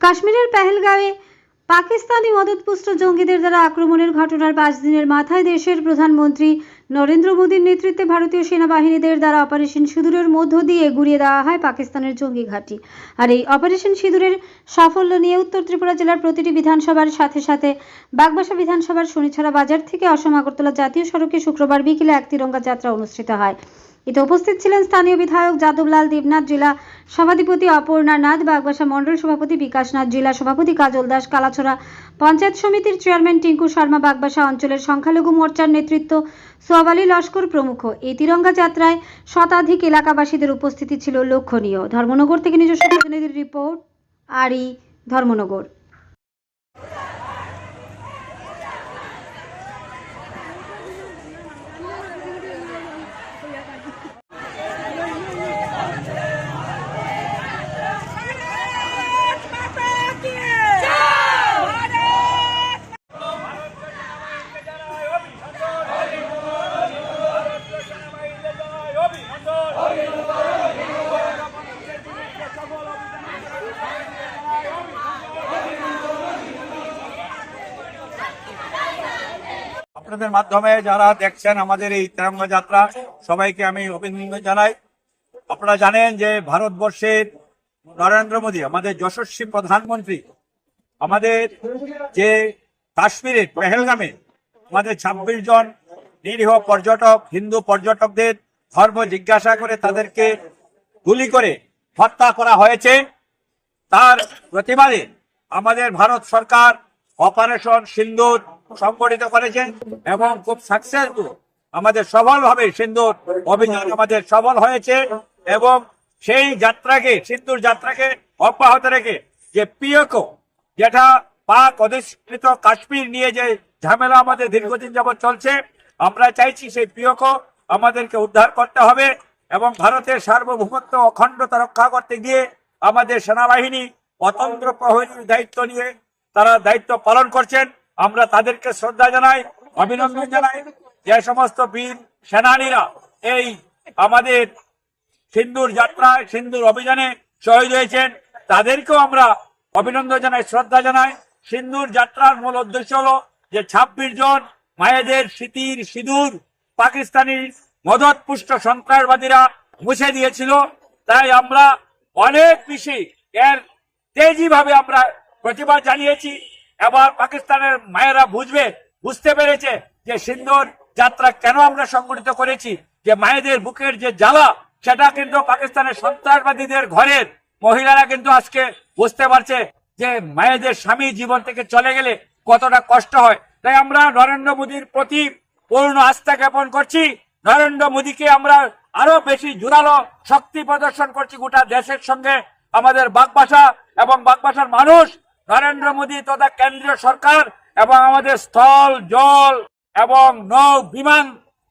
কাশ্মীরের পেহেলগাঁওয়ে পাকিস্তানি মদতপুষ্ট জঙ্গিদের দ্বারা আক্রমণের ঘটনার পাঁচ দিনের মাথায় দেশের প্রধানমন্ত্রী নরেন্দ্র মোদীর নেতৃত্বে ভারতীয় সেনাবাহিনীদের দ্বারা অপারেশন সিঁদুরের মধ্য দিয়ে গুড়িয়ে দেওয়া হয় পাকিস্তানের জঙ্গি ঘাঁটি। আর এই অপারেশন সিঁদুরের সাফল্য নিয়ে উত্তর ত্রিপুরা জেলার প্রতিটি বিধানসভার সাথে সাথে বাগবাসা বিধানসভার শনিছড়া বাজার থেকে অসম আগরতলা জাতীয় সড়কে শুক্রবার বিকেলে এক তিরঙ্গা যাত্রা অনুষ্ঠিত হয়। এতে উপস্থিত ছিলেন স্থানীয় বিধায়ক যাদবলাল দেবনাথ, জেলা সভাধিপতি অপর্ণা নাথ, বাগবাসা মণ্ডল সভাপতি বিকাশ নাথ, জেলা সভাপতি কাজল দাস, কালাছড়া পঞ্চায়েত সমিতির চেয়ারম্যান টিঙ্কু শর্মা, বাগবাসা অঞ্চলের সংখ্যালঘু মোর্চার নেতৃত্ব সোয়ালি লস্কর প্রমুখ। এই তিরঙ্গা যাত্রায় শতাধিক এলাকাবাসীদের উপস্থিতি ছিল লক্ষণীয়। ধর্মনগর থেকে নিজস্ব প্রতিনিধির রিপোর্ট, আরই ধর্মনগর। আপনাদের মাধ্যমে যারা দেখছেন আমাদের এই তেরঙ্গা যাত্রা, সবাইকে আমি অভিনন্দন জানাই। আপনারা জানেন যে ভারতবর্ষের নরেন্দ্র মোদী, আমাদের যশস্বী প্রধানমন্ত্রী, আমাদের যে কাশ্মীরের পেহেলগামে আমাদের ছাব্বিশ জন নিরীহ পর্যটক, হিন্দু পর্যটকদের ধর্ম জিজ্ঞাসা করে তাদেরকে গুলি করে হত্যা করা হয়েছে। তার প্রতিবাদে আমাদের ভারত সরকার অপারেশন সিন্দুর সংগঠিত করেছেন এবং খুব সাকসেসফুল আমাদের সফলভাবে সিন্দুর অভিযান আমাদের সফল হয়েছে এবং সেই যাত্রাকে, সিন্দুর যাত্রাকে অব্যাহত রেখে যে পিওকো যেটা পাক অধিষ্ঠিত কাশ্মীর নিয়ে যে ঝামেলা আমাদের দীর্ঘদিন যাবৎ চলছে, আমরা চাইছি সেই পিওকো আমাদেরকে উদ্ধার করতে হবে এবং ভারতের সার্বভৌমত্ব অখণ্ডতা রক্ষা করতে গিয়ে আমাদের সেনাবাহিনী অতন্ত্র প্রহরীর দায়িত্ব নিয়ে তারা দায়িত্ব পালন করছেন। আমরা তাদেরকে শ্রদ্ধা জানাই, অভিনন্দন জানাই যে সমস্ত বীর সেনানীরা এই আমাদের সিন্দুর যাত্রায়, সিন্দুর অভিযানে শহীদ হয়েছেন। তাদেরকেও আমরা অভিনন্দন জানাই, শ্রদ্ধা জানাই। সিন্দুর যাত্রার মূল উদ্দেশ্য হলো যে ছাব্বিশ জন মায়েদের স্মৃতির সিঁদুর পাকিস্তানি মদত পুষ্ট সন্ত্রাসবাদীরা মুছে দিয়েছিল। তাই আমরা অনেক বেশি এর তেজি ভাবে আমরা প্রতিবাদ জানিয়েছি। এবার পাকিস্তানের মায়েরা বুঝবে, বুঝতে পেরেছে যে সিন্ধুর যাত্রা কেন আমরা সংগঠিত করেছি, যে মায়েদের বুকের যে জ্বালা, সেটা কিন্তু পাকিস্তানের সন্ত্রাসবাদীদের ঘরের মহিলারা কিন্তু আজকে বুঝতে পারছে যে মায়েদের স্বামী জীবন থেকে চলে গেলে কতটা কষ্ট হয়। তাই আমরা নরেন্দ্র মোদীর প্রতি পূর্ণ আস্থা জ্ঞাপন করছি। নরেন্দ্র মোদীকে আমরা আরও বেশি জোরালো শক্তি প্রদর্শন করছি গোটা দেশের সঙ্গে। আমাদের বাগবাসা এবং বাগবাসার মানুষ নরেন্দ্র মোদী তথা কেন্দ্রীয় সরকার এবং আমাদের স্থল, জল এবং নৌ, বিমান,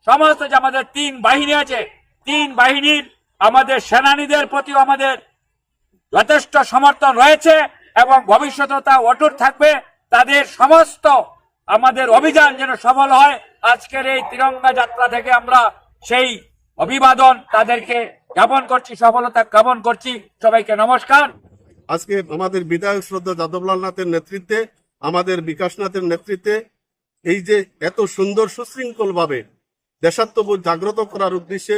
সমস্ত যে আমাদের তিন বাহিনী আছে, তিন বাহিনীর আমাদের সেনানীদের প্রতি আমাদের যথেষ্ট সমর্থন রয়েছে এবং ভবিষ্যতে তা অটুট থাকবে। তাদের সমস্ত আমাদের অভিযান যেন সফল হয়, আজকের এই তিরঙ্গা যাত্রা থেকে আমরা সেই অভিবাদন তাদেরকে জ্ঞাপন করছি, সফলতা জ্ঞাপন করছি। সবাইকে নমস্কার। আজকে আমাদের বিধায়ক শ্রদ্ধা যাদবলাল নাথের নেতৃত্বে, আমাদের বিকাশ নাথের নেতৃত্বে এই যে এত সুন্দর সুশৃঙ্খল ভাবে দেশাত্মবোধ জাগ্রত করার উদ্দেশ্যে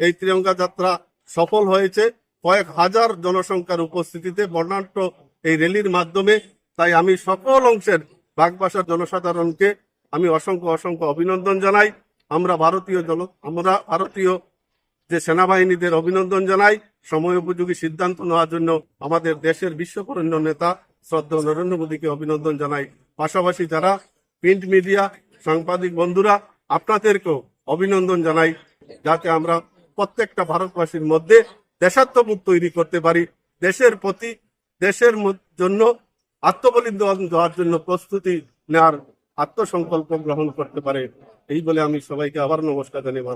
এই ত্রিরঙ্গা যাত্রা সফল হয়েছে। কয়েক হাজার জনসংখ্যার উপস্থিতিতে বর্ণাঢ্য এই র্যালির মাধ্যমে তাই আমি সকল অংশের বাগবাসার জনসাধারণকে আমি অসংখ্য অসংখ্য অভিনন্দন জানাই। আমরা ভারতীয় জন আমরা ভারতীয় যে সেনাবাহিনীদের অভিনন্দন জানাই। সময় উপযোগী সিদ্ধান্ত নেওয়ার জন্য আমাদের দেশের বিশ্বকরণ্য নেতা শ্রদ্ধা নরেন্দ্র মোদীকে অভিনন্দন জানাই। পাশাপাশি যারা প্রিন্ট মিডিয়া সাংবাদিক বন্ধুরা, আপনাদেরকেও অভিনন্দন জানাই। যাতে আমরা প্রত্যেকটা ভারতবাসীর মধ্যে দেশাত্মবোধ তৈরি করতে পারি। দেশের প্রতি, দেশের জন্য আত্মবলিদান দেওয়ার জন্য প্রস্তুতি নেওয়ার আত্মসংকল্প গ্রহণ করতে পারে। এই বলে আমি সবাইকে আবার নমস্কার জানিয়ে